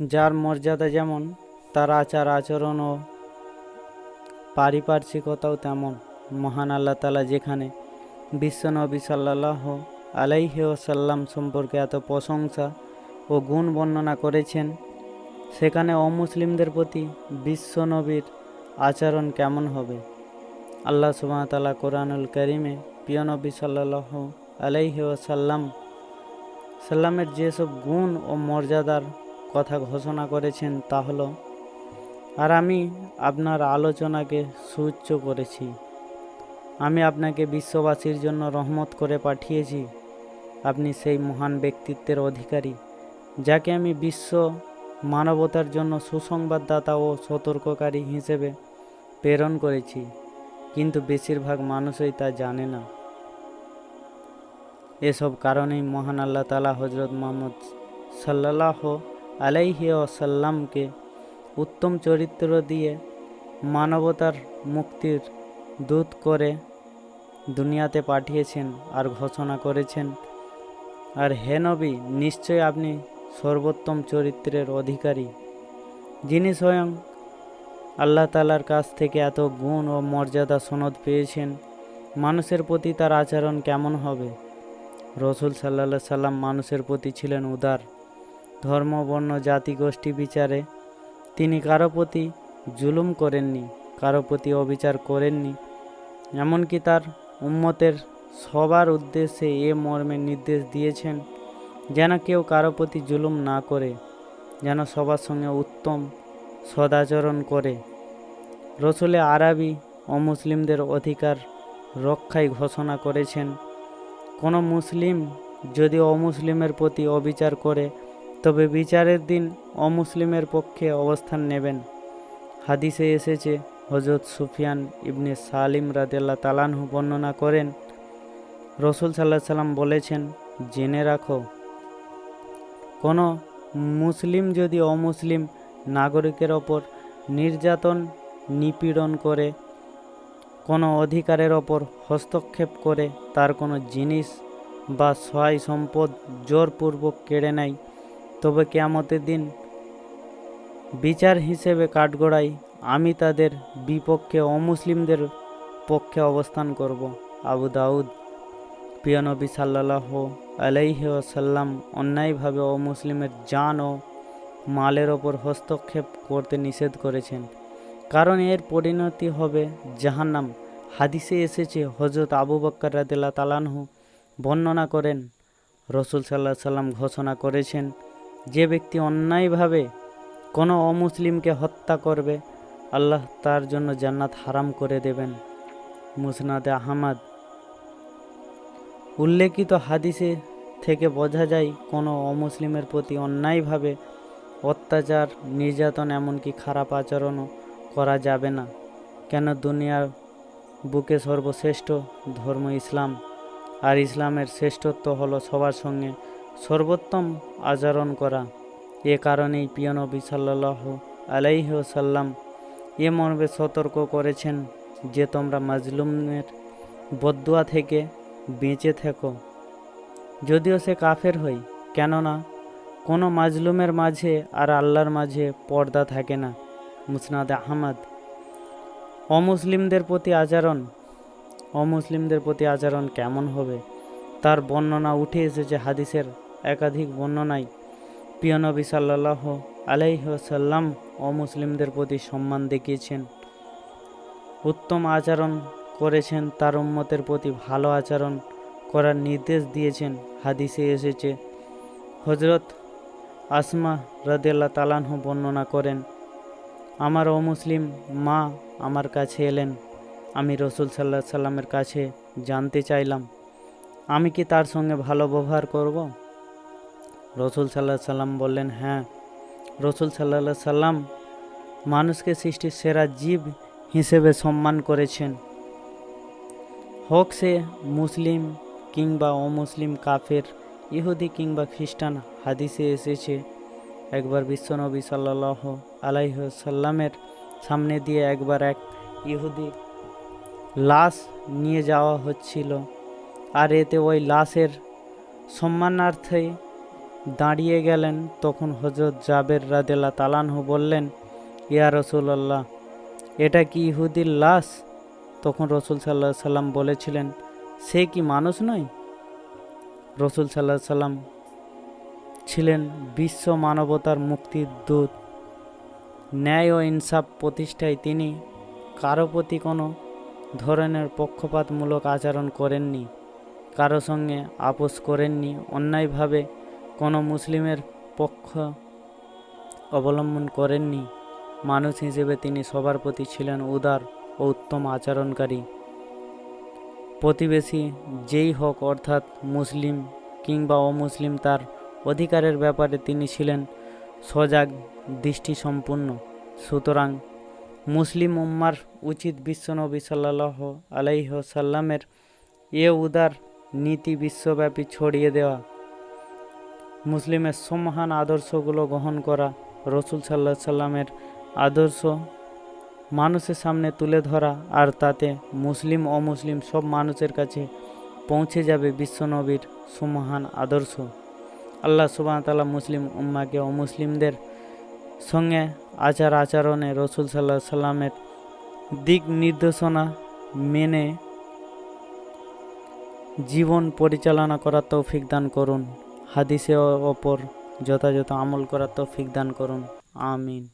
যার মর্যাদা যেমন, তার আচার আচরণ ও পারিপার্শ্বিকতাও তেমন। মহান আল্লাহ তালা যেখানে বিশ্বনবী সাল্লাহ আলাইহি ওসাল্লাম সম্পর্কে এত প্রশংসা ও গুণ বর্ণনা করেছেন, সেখানে অমুসলিমদের প্রতি বিশ্বনবীর আচরণ কেমন হবে? আল্লাহ সুবাহতাল্লাহ কোরআনুল করিমে প্রিয় নবী সাল্লাহ আলাইহি ওসাল্লাম সাল্লামের যেসব গুণ ও মর্যাদার কথা ঘোষণা করেছেন তা হলো, আর আমি আপনার আলোচনাকে সুউচ্চ করেছি। আমি আপনাকে বিশ্ববাসীর জন্য রহমত করে পাঠিয়েছি। আপনি সেই মহান ব্যক্তিত্বের অধিকারী, যাকে আমি বিশ্ব মানবতার জন্য সুসংবাদদাতা ও সতর্ককারী হিসেবে প্রেরণ করেছি, কিন্তু বেশিরভাগ মানুষই তা জানে না। এসব কারণেই মহান আল্লাহ তালা হজরত মোহাম্মদ সাল্লাহ আলাইহি আসাল্লামকে উত্তম চরিত্র দিয়ে মানবতার মুক্তির দূত করে দুনিয়াতে পাঠিয়েছেন আর ঘোষণা করেছেন। আর হে নবী, নিশ্চয় আপনি সর্বোত্তম চরিত্রের অধিকারী, যিনি স্বয়ং আল্লাহ তালার কাছ থেকে এত গুণ ও মর্যাদা সনদ পেয়েছেন। মানুষের প্রতি তার আচরণ কেমন হবে? রসুল সাল্লা সাল্লাম মানুষের প্রতি ছিলেন উদার। ধর্ম, বর্ণ, জাতি, গোষ্ঠী, বিচারে। তিনি কারও প্রতি জুলুম করেননি, কারও প্রতি অবিচার করেননি। এমনকি তার উম্মতের সবার উদ্দেশ্যে এ মর্মে নির্দেশ দিয়েছেন, যেন কেউ কারও প্রতি জুলুম না করে, যেন সবার সঙ্গে উত্তম সদাচরণ করে। রসুলে আরবি অমুসলিমদের অধিকার রক্ষায় ঘোষণা করেছেন, কোনো মুসলিম যদি অমুসলিমের প্রতি অবিচার করে তবে বিচারের দিন অমুসলিমের পক্ষে অবস্থান নেবেন। হাদিসে এসেছে হজরত সুফিয়ান ইবনে সালিম রাদেল্লা তালানহু বর্ণনা করেন, রসুল সাল্লাহ সাল্লাম বলেছেন, জেনে রাখো, কোনো মুসলিম যদি অমুসলিম নাগরিকের ওপর নির্যাতন, নিপীড়ন করে, কোনো অধিকারের ওপর হস্তক্ষেপ করে, তার কোনো জিনিস বা সহায় সম্পদ জোরপূর্বক কেড়ে নেয় তবে কেয়ামতের দিন বিচার হিসেবে কাঠগড়াই আমি তাদের বিপক্ষে অমুসলিমদের পক্ষে অবস্থান করব। আবু দাউদ প্রিয়নবী সাল্লাহ আলাইহি ওসাল্লাম অন্যায়ভাবে অমুসলিমের জান ও মালের ওপর হস্তক্ষেপ করতে নিষেধ করেছেন। কারণ এর পরিণতি হবে জাহান্নাম। হাদিসে এসেছে হজরত আবু বক্কর রাদিল্লা তালানহু বর্ণনা করেন, রসুল সাল্লাহ সাল্লাম ঘোষণা করেছেন যে ব্যক্তি অন্যায়ভাবে কোনো অমুসলিমকে হত্যা করবে, আল্লাহ তার জন্য জান্নাত হারাম করে দেবেন। মুসনাদে আহমাদ। উল্লেখিত হাদিসে থেকে বোঝা যায়, কোনো অমুসলিমের প্রতি অন্যায়ভাবে অত্যাচার, নির্যাতন এমনকি খারাপ আচরণও করা যাবে না। কেন দুনিয়ার বুকে সর্বশ্রেষ্ঠ ধর্ম ইসলাম, আর ইসলামের শ্রেষ্ঠত্ব হলো সবার সঙ্গে সর্বোত্তম আচরণ করা। এ কারণেই পিয়নবী সাল্লাহ আলাইসাল্লাম এ মর্মে সতর্ক করেছেন যে তোমরা মাজলুমের বদুয়া থেকে বেঁচে থেকো। যদিও সে কাফের হই, কেননা কোনো মাজলুমের মাঝে আর আল্লাহর মাঝে পর্দা থাকে না। মুসনাদ আহমদ, অমুসলিমদের প্রতি আচরণ, অমুসলিমদের প্রতি আচরণ কেমন হবে? তার বর্ণনা উঠে এসেছে হাদিসের একাধিক বর্ণনায় পিয়নবী সাল্লাহ আলাইসাল্লাম অমুসলিমদের প্রতি সম্মান দেখিয়েছেন। উত্তম আচরণ করেছেন, তার উম্মতের প্রতি ভালো আচরণ করার নির্দেশ দিয়েছেন। হাদিসে এসেছে হজরত আসমা রদেল্লা তালানহু বর্ণনা করেন, আমার অমুসলিম মা আমার কাছে এলেন, আমি রসুল সাল্লাহ সাল্লামের কাছে জানতে চাইলাম, আমি কি তার সঙ্গে ভালো ব্যবহার করব? রসুল সাল্লাহ সাল্লাম বললেন হ্যাঁ রসুল সাল্লাহ সাল্লাম মানুষকে সৃষ্টির সেরা জীব হিসেবে সম্মান করেছেন। হোক সে মুসলিম কিংবা অমুসলিম, কাফের, ইহুদি কিংবা খ্রিস্টান, হাদিসে এসেছে, একবার বিশ্বনবী সাল্লাহ আলাইসাল্লামের সামনে দিয়ে একবার এক ইহুদি লাশ নিয়ে যাওয়া হচ্ছিল। আর এতে ওই লাশের সম্মানার্থে দাঁড়িয়ে গেলেন। তখন হজরত জাবের রাদেলা তালানহু বললেন, ইয়া রসুল্লাহ এটা কি ইহুদির লাশ? তখন রসুল সাল্লাহ সাল্লাম বলেছিলেন, সে কি মানুষ নয়? রসুল সাল্লাহ সাল্লাম ছিলেন বিশ্ব মানবতার মুক্তির দূত। ন্যায় ও ইনসাফ প্রতিষ্ঠায় তিনি কারও প্রতি কোনো ধরনের পক্ষপাতমূলক আচরণ করেননি, কারও সঙ্গে আপোষ করেননি, অন্যায়ভাবে কোনো মুসলিমের পক্ষ অবলম্বন করেননি। মানুষ হিসেবে তিনি সবার প্রতি ছিলেন উদার ও উত্তম আচরণকারী। প্রতিবেশী যেই হোক, অর্থাৎ মুসলিম কিংবা অমুসলিম, তার অধিকারের ব্যাপারে তিনি ছিলেন সজাগ, দৃষ্টিসম্পন্ন। সুতরাং মুসলিম উম্মার উচিত বিশ্বনবী সাল্লাহ আলাইহ সাল্লামের এ উদার নীতি বিশ্বব্যাপী ছড়িয়ে দেওয়া। মুসলিমের সমহান আদর্শগুলো গ্রহণ করা রসুল সাল্লাহ সাল্লামের আদর্শ মানুষের সামনে তুলে ধরা আর তাতে মুসলিম, অমুসলিম সব মানুষের কাছে পৌঁছে যাবে বিশ্বনবীর সুমহান আদর্শ। আল্লাহ সুবাহ তালা মুসলিম উম্মাকে অমুসলিমদের সঙ্গে আচার আচরণে রসুল সাল্লাহ সাল্লামের দিক নির্দেশনা মেনে জীবন পরিচালনা করার তৌফিক দান করুন। হাদিসে ওপর যথাযথ আমল করার তৌফিক দান করুন। আমিন।